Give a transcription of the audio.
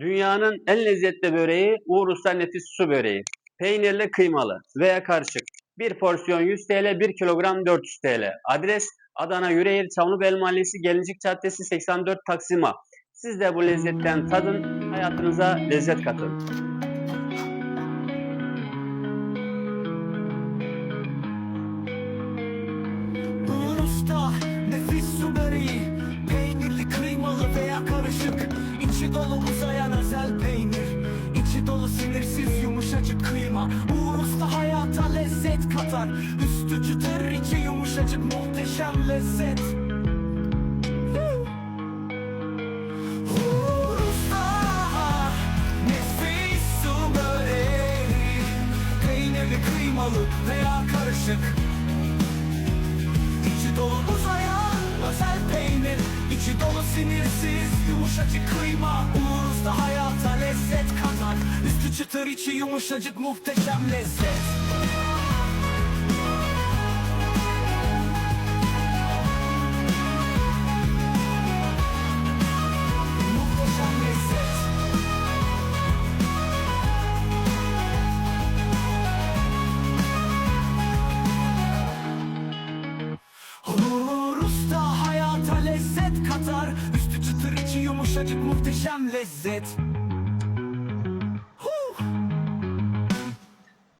Dünyanın en lezzetli böreği Uğur Usta Nefis Su Böreği. Peynirli kıymalı veya karışık. Bir porsiyon 100 TL, 1 kilogram 400 TL. Adres Adana Yüreğir Çamlıbel Mahallesi Gelincik Caddesi 84 Taksima. Siz de bu lezzetten tadın, hayatınıza lezzet katın. Dolu uzayan özel peynir. İçi dolu sinirsiz yumuşacık kıyma Uğur Usta hayata lezzet katar. Üstü çıtır, içi yumuşacık muhteşem lezzet. Nefis su Peynirli, kıymalı veya karışık yumuşacık kıyma Uğur Usta hayata lezzet katar. Üstü çıtır içi yumuşacık muhteşem lezzet. Uğur hayata lezzet katar içi yumuşacık muhteşem lezzet